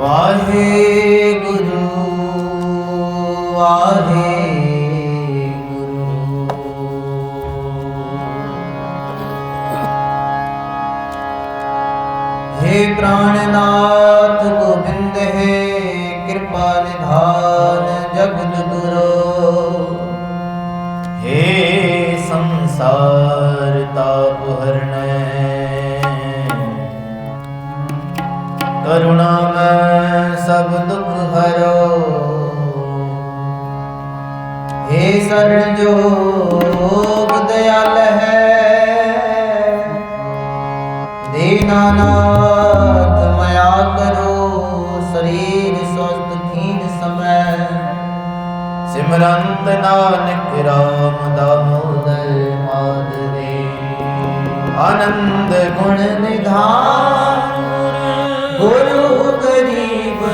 ਵਾਹਿਗੁਰੂ ਵਾਹਿਗੁਰੂ। हे ਪ੍ਰਾਣਨਾਥ ਗੋਬਿੰਦ ਹੈ ਕਿਰਪਾ ਨਿਧਾਨ ਜਗਤ ਗੁਰੂ। हे ਸੰਸਾਰ ਤਾਪ ਹਰਣੈ ਸਭ ਦੁਖ ਹਰੋ। हे ਸਰਣ ਜੋਗ ਦਇਆਲ ਹੈ ਦੀਨਾਨਾਥ ਮਇਆ ਕਰੋ, ਸਰੀਰ ਸਵਸਤ ਖੀਨ ਸਮੈ। ਸਿਮਰੰਤ ਨਾਨਕ ਰਾਮ ਦਾਮੋਦਰ ਮਾਧਵੇ ਆਨੰਦ ਗੁਣ ਨਿਧਾਨ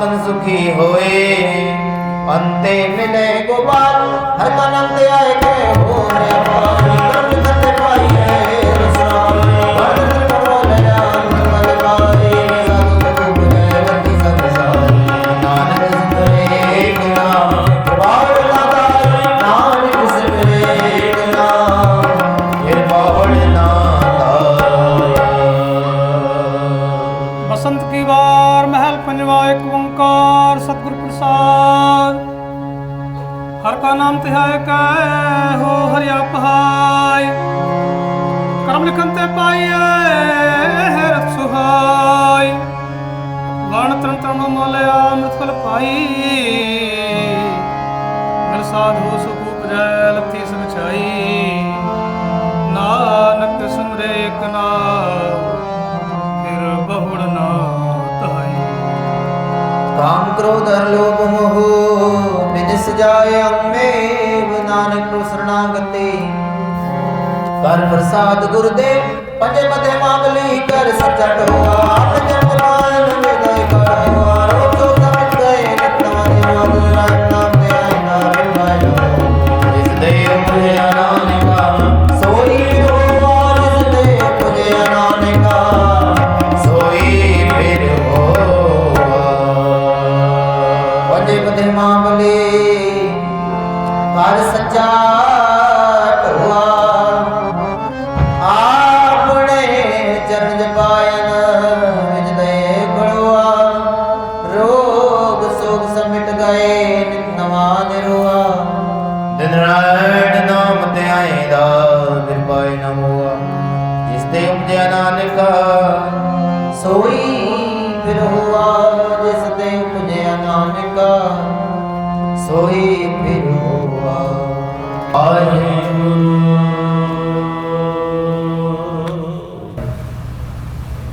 ਨਾਨਕ ਸੁਖੀ ਹੋਏ। ਅੰਤੇ ਮਿਲੇ ਗੋਪਾਲ ਹਰ ਕਾ ਆਏ ਕੇ ਹੋ ਰੇ ਕਾ ਕੈ ਹੋ ਹਰਿਆ ਪਹਾਈ ਕਰਮ ਲਿਖਨ ਤੇ ਪਾਈਏ ਰਤ ਸੁਹਾਈ ਵਣ ਤਰਨ ਤਰਨ ਮੋਲਿਆ ਅੰਮ੍ਰਿਤ ਫਲ ਪਾਈ। ਮਿਲ ਸਾਧੂ ਸੁਖ ਉਪਜੈ ਲੱਥੀ ਸਚਾਈ ਨਾਨਕ ਸੁਮਰੇ ਇੱਕ ਫਿਰ ਬਹੁੜ ਨਾ ਤਹਾਈ ਕਾਮ ਕ੍ਰੋਧ ਲੋਭ ਮੋਹ ਬਿਨਸ ਜਾਏ ਅੰਮੇਵ ਨਾਨਕ ਕੋ ਕਰ ਪ੍ਰਸਾਦ ਗੁਰਦੇਵ ਪੰਜੇ ਮਤੇ ਮਾਮਲੀ ਕਰ, ਸੱਚਾ ਟੋਆ ਆਪ ਜਪ ਵਿਦੈ ਕਰੋ ਫਿਰ ਹੋਆ ਜਿਸ ਤੇ ਉਪਜਿਆ ਨਾਨਕਾ ਸੋਈ ਫਿਰ ਹੋਆ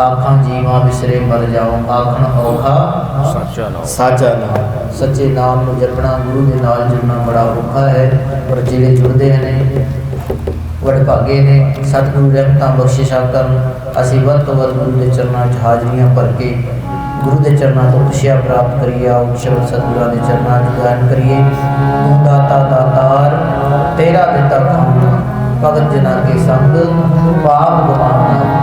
ਆਖਾਂ ਜੀਵਾ ਵਿਸਰੇ ਮਰ ਜਾਉ ਆਖਣ ਔਖਾ ਸੱਚਾ ਨਾਮ। ਸਾਚਾ ਨਾਮ। ਸੱਚੇ ਨਾਮ ਨੂੰ ਜਪਣਾ ਗੁਰੂ ਦੇ ਨਾਲ ਜੁੜਨਾ ਬੜਾ ਔਖਾ ਹੈ ਪਰ ਜਿਹੜੇ ਜੁੜਦੇ ਨੇ ਵਡਭਾਗੇ ਨੇ। ਸਤਿਗੁਰੂ ਰਹਿਮਤਾਂ ਬਖਸ਼ਿਸ਼ਾਂ ਕਰਨ ਅਸੀਂ ਵੱਧ ਤੋਂ ਵੱਧ ਗੁਰੂ ਦੇ ਚਰਨਾਂ 'ਚ ਹਾਜ਼ਰੀਆਂ ਭਰ ਕੇ ਗੁਰੂ ਦੇ ਚਰਨਾਂ ਤੋਂ ਖੁਸ਼ੀਆਂ ਪ੍ਰਾਪਤ ਕਰੀਏ। ਆਓ ਸ਼ਬਦ ਸਤਿਗੁਰਾਂ ਦੇ ਚਰਨਾਂ 'ਚ ਗਾਇਨ ਕਰੀਏ। ਤੂੰ ਦਾਤਾ ਦਾਤਾਰ ਤੇਰਾ ਦਿੱਤਾ ਖਾਣਾ ਭਗਤ ਜਨਾਂ ਕੇ ਸੰਗ, ਪਾਪ ਗਵਾਉਣਾ।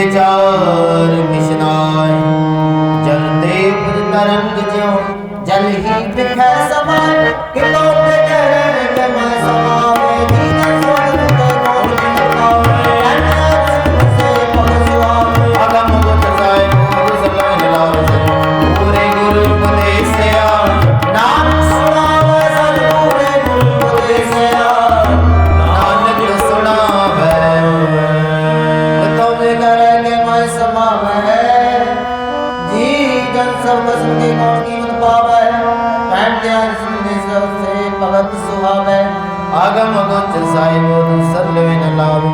ਵਿਚਾਰ ਮਿਸ਼ਨਾਏ ਜਲ ਤੇ ਤਰੰਗ ਜਿਉ ਜਲ ਹੀ ਬਿਖੈ ਸਮਾ ਕਿਤੋ त्याग सुनने से उससे पवत सुहावे आगम गुंथ साई बोध सरलवे न लावे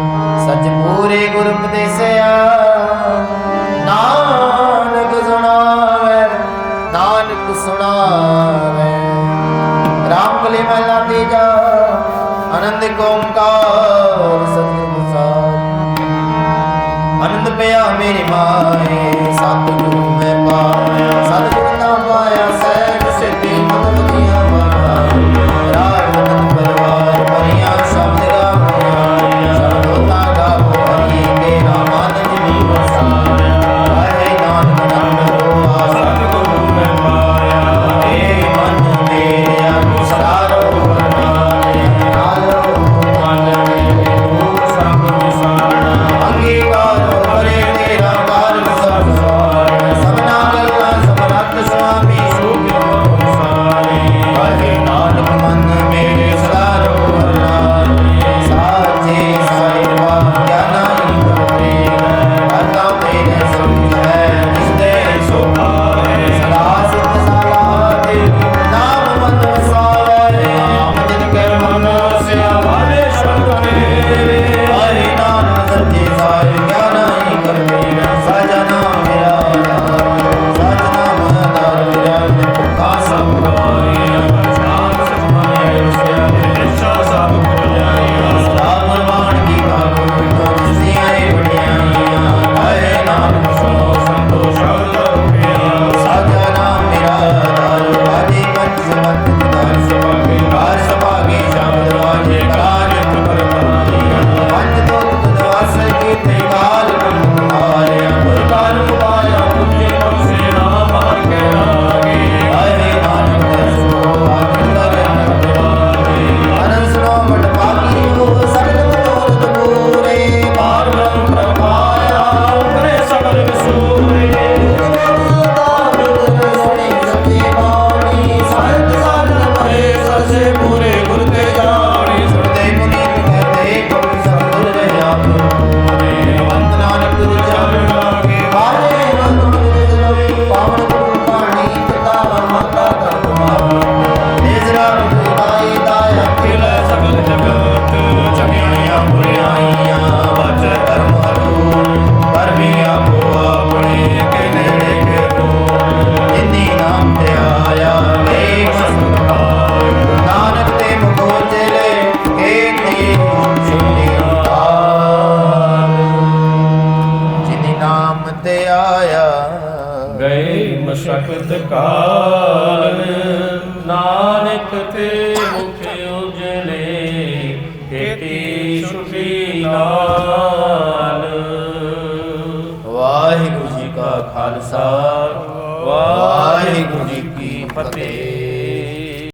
सच पूरे गुर उपदेसया नानक सुनावे नानक सुनावे राम कले महिला तेजा आनंद कोमकार सतगुरु साथ आनंद पिया मेरी माए सतगुरु मैं पाया सतगुरु ना पाया